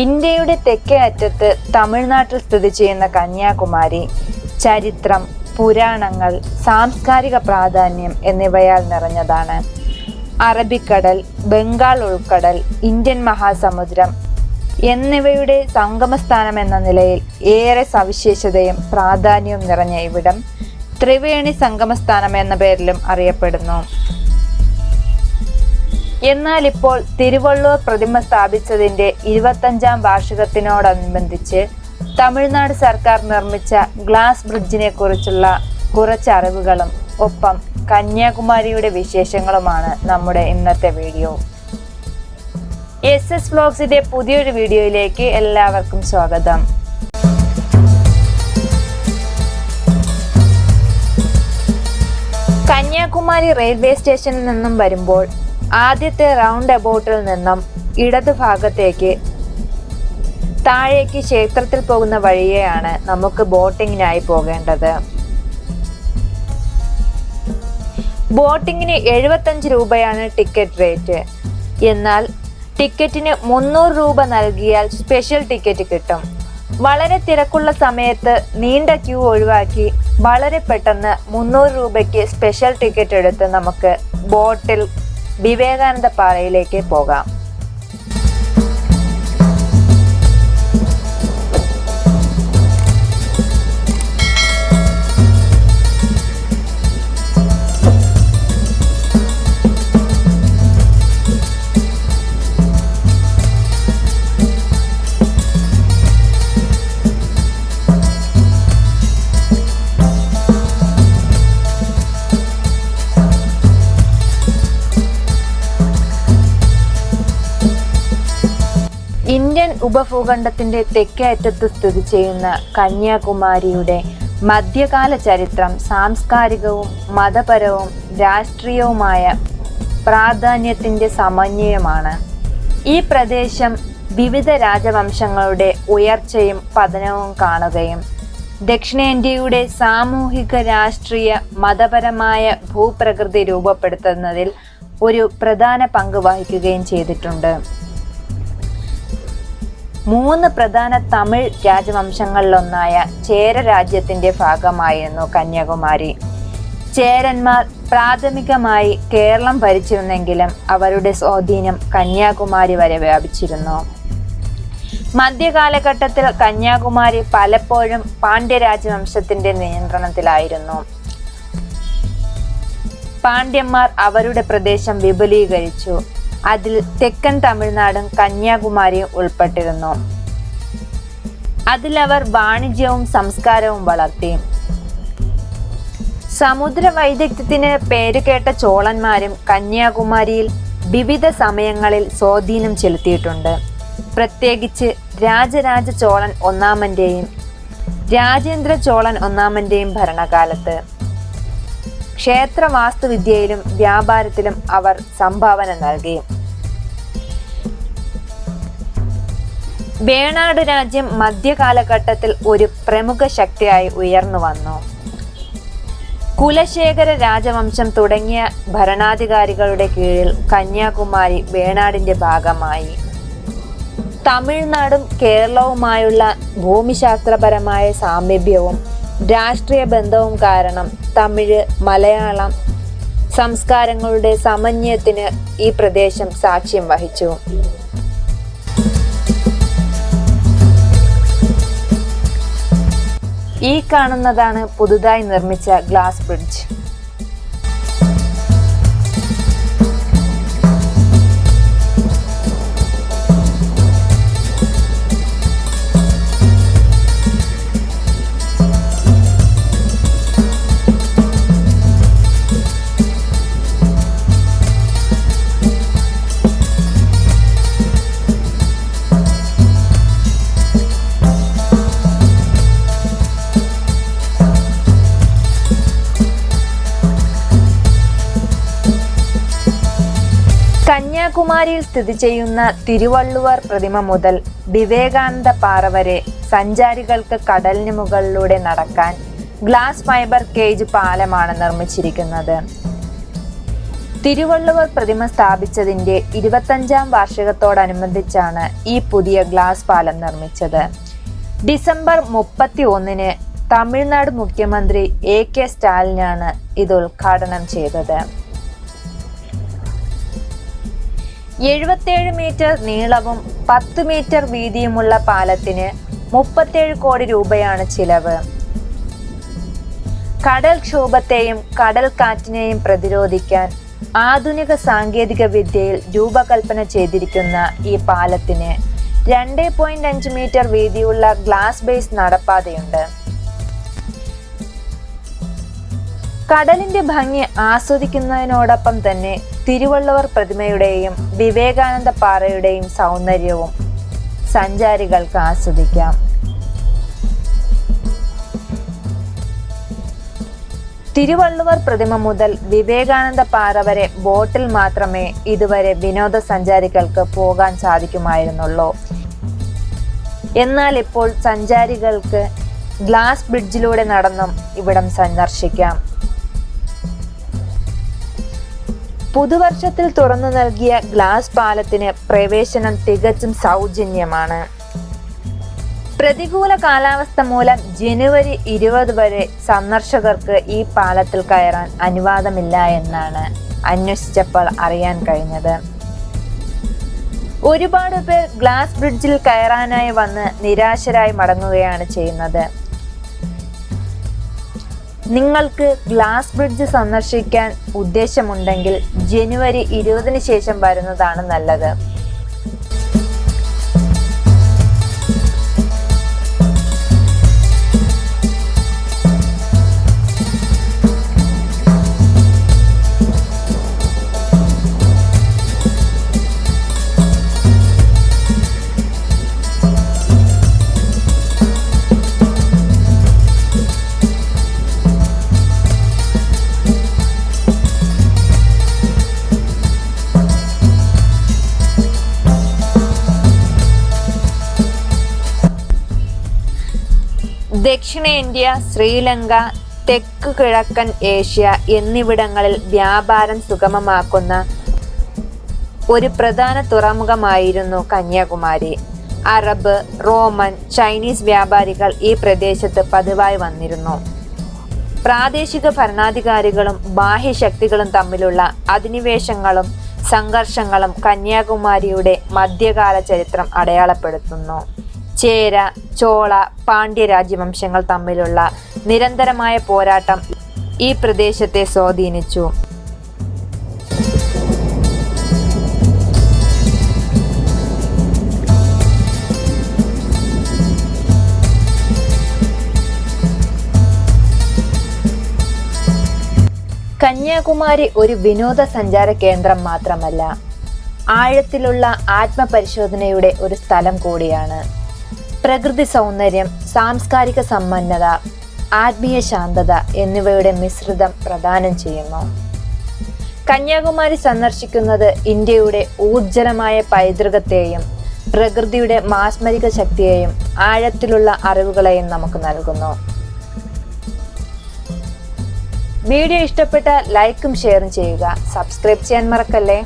ഇന്ത്യയുടെ തെക്കേ അറ്റത്ത് തമിഴ്നാട്ടിൽ സ്ഥിതി ചെയ്യുന്ന കന്യാകുമാരി ചരിത്രം പുരാണങ്ങൾ സാംസ്കാരിക പ്രാധാന്യം എന്നിവയാൽ നിറഞ്ഞതാണ്. അറബിക്കടൽ ബംഗാൾ ഉൾക്കടൽ ഇന്ത്യൻ മഹാസമുദ്രം എന്നിവയുടെ സംഗമസ്ഥാനം എന്ന നിലയിൽ ഏറെ സവിശേഷതയും പ്രാധാന്യവും നിറഞ്ഞ ഇവിടം ത്രിവേണി സംഗമസ്ഥാനം എന്ന പേരിലും അറിയപ്പെടുന്നു. എന്നാൽ ഇപ്പോൾ തിരുവള്ളൂർ പ്രതിമ സ്ഥാപിച്ചതിന്റെ ഇരുപത്തഞ്ചാം വാർഷികത്തിനോടനുബന്ധിച്ച് തമിഴ്നാട് സർക്കാർ നിർമ്മിച്ച ഗ്ലാസ് ബ്രിഡ്ജിനെ കുറിച്ചുള്ള കുറച്ച് അറിവുകളും ഒപ്പം കന്യാകുമാരിയുടെ വിശേഷങ്ങളുമാണ് നമ്മുടെ ഇന്നത്തെ വീഡിയോ. എസ് എസ് വ്ലോഗ്സിന്റെ പുതിയൊരു വീഡിയോയിലേക്ക് എല്ലാവർക്കും സ്വാഗതം. കന്യാകുമാരി റെയിൽവേ സ്റ്റേഷനിൽ നിന്നും വരുമ്പോൾ ആദ്യത്തെ റൗണ്ട് അബൌട്ടിൽ നിന്നും ഇടതു ഭാഗത്തേക്ക് താഴേക്ക് ക്ഷേത്രത്തിൽ പോകുന്ന വഴിയെയാണ് നമുക്ക് ബോട്ടിങ്ങിനായി പോകേണ്ടത്. ബോട്ടിങ്ങിന് എഴുപത്തഞ്ച് രൂപയാണ് ടിക്കറ്റ് റേറ്റ്. എന്നാൽ ടിക്കറ്റിന് മുന്നൂറ് രൂപ നൽകിയാൽ സ്പെഷ്യൽ ടിക്കറ്റ് കിട്ടും. വളരെ തിരക്കുള്ള സമയത്ത് നീണ്ട ക്യൂ ഒഴിവാക്കി വളരെ പെട്ടെന്ന് മുന്നൂറ് രൂപയ്ക്ക് സ്പെഷ്യൽ ടിക്കറ്റ് എടുത്ത് നമുക്ക് ബോട്ടിൽ വിവേകാനന്ദ പാറയിലേക്ക് പോകാം. ഇന്ത്യൻ ഉപഭൂഖണ്ഡത്തിന്റെ തെക്കേ അറ്റത്ത് സ്ഥിതി ചെയ്യുന്ന കന്യാകുമാരിയുടെ മധ്യകാല ചരിത്രം സാംസ്കാരികവും മതപരവും രാഷ്ട്രീയവുമായ പ്രാധാന്യത്തിന്റെ സമന്വയമാണ്. ഈ പ്രദേശം വിവിധ രാജവംശങ്ങളുടെ ഉയർച്ചയും പതനവും കാണുകയും ദക്ഷിണേന്ത്യയുടെ സാമൂഹിക രാഷ്ട്രീയ മതപരമായ ഭൂപ്രകൃതി രൂപപ്പെടുത്തുന്നതിൽ ഒരു പ്രധാന പങ്ക് വഹിക്കുകയും ചെയ്തിട്ടുണ്ട്. മൂന്ന് പ്രധാന തമിഴ് രാജവംശങ്ങളിലൊന്നായ ചേര രാജ്യത്തിന്റെ ഭാഗമായിരുന്നു കന്യാകുമാരി. ചേരന്മാർ പ്രാഥമികമായി കേരളം ഭരിച്ചിരുന്നെങ്കിലും അവരുടെ സ്വാധീനം കന്യാകുമാരി വരെ വ്യാപിച്ചിരുന്നു. മധ്യകാലഘട്ടത്തിൽ കന്യാകുമാരി പലപ്പോഴും പാണ്ഡ്യ രാജവംശത്തിന്റെ നിയന്ത്രണത്തിലായിരുന്നു. പാണ്ഡ്യന്മാർ അവരുടെ പ്രദേശം വിപുലീകരിച്ചു. അതിൽ തെക്കൻ തമിഴ്നാടും കന്യാകുമാരിയും ഉൾപ്പെട്ടിരുന്നു. അതിലവർ വാണിജ്യവും സംസ്കാരവും വളർത്തി. സമുദ്ര വൈദഗ്ധ്യത്തിന് പേരുകേട്ട ചോളന്മാരും കന്യാകുമാരിയിൽ വിവിധ സമയങ്ങളിൽ സ്വാധീനം ചെലുത്തിയിട്ടുണ്ട്. പ്രത്യേകിച്ച് രാജരാജ ചോളൻ ഒന്നാമന്റെയും രാജേന്ദ്ര ചോളൻ ഒന്നാമന്റെയും ഭരണകാലത്ത്. ക്ഷേത്ര വാസ്തുവിദ്യയിലും വ്യാപാരത്തിലും അവർ സംഭാവന നൽകി. വേണാട് രാജ്യം മധ്യകാലഘട്ടത്തിൽ ഒരു പ്രമുഖ ശക്തിയായി ഉയർന്നു വന്നു. കുലശേഖര രാജവംശം തുടങ്ങിയ ഭരണാധികാരികളുടെ കീഴിൽ കന്യാകുമാരി വേണാടിന്റെ ഭാഗമായി. തമിഴ്നാടും കേരളവുമായുള്ള ഭൂമിശാസ്ത്രപരമായ സാമീപ്യവും രാഷ്ട്രീയ ബന്ധവും കാരണം തമിഴ് മലയാളം സംസ്കാരങ്ങളുടെ സമന്വയത്തിന് ഈ പ്രദേശം സാക്ഷ്യം വഹിച്ചു. ഈ കാണുന്നതാണ് പുതുതായി നിർമ്മിച്ച ഗ്ലാസ് ബ്രിഡ്ജ് കന്യാകുമാരിയിൽ സ്ഥിതി ചെയ്യുന്ന തിരുവള്ളുവർ പ്രതിമ മുതൽ വിവേകാനന്ദ പാറ വരെ സഞ്ചാരികൾക്ക് കടലിന് മുകളിലൂടെ നടക്കാൻ ഗ്ലാസ് ഫൈബർ കേജ് പാലമാണ് നിർമ്മിച്ചിരിക്കുന്നത്. തിരുവള്ളുവർ പ്രതിമ സ്ഥാപിച്ചതിന്റെ ഇരുപത്തഞ്ചാം വാർഷികത്തോടനുബന്ധിച്ചാണ് ഈ പുതിയ ഗ്ലാസ് പാലം നിർമ്മിച്ചത്. ഡിസംബർ മുപ്പത്തി ഒന്നിന് തമിഴ്നാട് മുഖ്യമന്ത്രി എ കെ സ്റ്റാലിനാണ് ഇത് ഉദ്ഘാടനം ചെയ്തത്. എഴുപത്തേഴ് മീറ്റർ നീളവും പത്ത് മീറ്റർ വീതിയുമുള്ള പാലത്തിന് മുപ്പത്തേഴ് കോടി രൂപയാണ് ചിലവ്. കടൽക്ഷോഭത്തെയും കടൽക്കാറ്റിനെയും പ്രതിരോധിക്കാൻ ആധുനിക സാങ്കേതിക വിദ്യയിൽ രൂപകൽപ്പന ചെയ്തിരിക്കുന്ന ഈ പാലത്തിന് രണ്ട് പോയിന്റ് അഞ്ച് മീറ്റർ വീതിയുള്ള ഗ്ലാസ് ബേസ് നടപ്പാതയുണ്ട്. കടലിന്റെ ഭംഗി ആസ്വദിക്കുന്നതിനോടൊപ്പം തന്നെ തിരുവള്ളുവർ പ്രതിമയുടെയും വിവേകാനന്ദ പാറയുടെയും സൗന്ദര്യവും സഞ്ചാരികൾക്ക് ആസ്വദിക്കാം. തിരുവള്ളുവർ പ്രതിമ മുതൽ വിവേകാനന്ദ പാറ വരെ ബോട്ടിൽ മാത്രമേ ഇതുവരെ വിനോദസഞ്ചാരികൾക്ക് പോകാൻ സാധിക്കുമായിരുന്നുള്ളൂ. എന്നാൽ ഇപ്പോൾ സഞ്ചാരികൾക്ക് ഗ്ലാസ് ബ്രിഡ്ജിലൂടെ നടന്നും ഇവിടം സന്ദർശിക്കാം. പുതുവർഷത്തിൽ തുറന്നു നൽകിയ ഗ്ലാസ് പാലത്തിന് പ്രവേശനം തികച്ചും സൗജന്യമാണ്. പ്രതികൂല കാലാവസ്ഥ മൂലം ജനുവരി ഇരുപത് വരെ സന്ദർശകർക്ക് ഈ പാലത്തിൽ കയറാൻ അനുവാദമില്ല എന്നാണ് അന്വേഷിച്ചപ്പോൾ അറിയാൻ കഴിഞ്ഞത്. ഒരുപാട് പേർ ഗ്ലാസ് ബ്രിഡ്ജിൽ കയറാനായി വന്ന് നിരാശരായി മടങ്ങുകയാണ് ചെയ്യുന്നത്. നിങ്ങൾക്ക് ഗ്ലാസ് ബ്രിഡ്ജ് സന്ദർശിക്കാൻ ഉദ്ദേശമുണ്ടെങ്കിൽ ജനുവരി ഇരുപതിന് ശേഷം വരുന്നതാണ് നല്ലത്. ദക്ഷിണേന്ത്യ ശ്രീലങ്ക തെക്ക് കിഴക്കൻ ഏഷ്യ എന്നിവിടങ്ങളിൽ വ്യാപാരം സുഗമമാക്കുന്ന ഒരു പ്രധാന തുറമുഖമായിരുന്നു കന്യാകുമാരി. അറബ് റോമൻ ചൈനീസ് വ്യാപാരികൾ ഈ പ്രദേശത്ത് പതിവായി വന്നിരുന്നു. പ്രാദേശിക ഭരണാധികാരികളും ബാഹ്യശക്തികളും തമ്മിലുള്ള അധിനിവേശങ്ങളും സംഘർഷങ്ങളും കന്യാകുമാരിയുടെ മധ്യകാല ചരിത്രം അടയാളപ്പെടുത്തുന്നു. ചേര ചോള പാണ്ഡ്യ രാജ്യവംശങ്ങൾ തമ്മിലുള്ള നിരന്തരമായ പോരാട്ടം ഈ പ്രദേശത്തെ സ്വാധീനിച്ചു. കന്യാകുമാരി ഒരു വിനോദസഞ്ചാര കേന്ദ്രം മാത്രമല്ല ആഴത്തിലുള്ള ആത്മപരിശോധനയുടെ ഒരു സ്ഥലം കൂടിയാണ്. പ്രകൃതി സൗന്ദര്യം സാംസ്കാരിക സമ്പന്നത ആത്മീയ ശാന്തത എന്നിവയുടെ മിശ്രിതം പ്രദാനം ചെയ്യുന്നു. കന്യാകുമാരി സന്ദർശിക്കുന്നത് ഇന്ത്യയുടെ ഊർജലമായ പൈതൃകത്തെയും പ്രകൃതിയുടെ മാസ്മരിക ശക്തിയെയും ആഴത്തിലുള്ള അറിവുകളെയും നമുക്ക് നൽകുന്നു. വീഡിയോ ഇഷ്ടപ്പെട്ട ലൈക്കും ഷെയറും ചെയ്യുക. സബ്സ്ക്രൈബ് ചെയ്യാൻ മറക്കല്ലേ?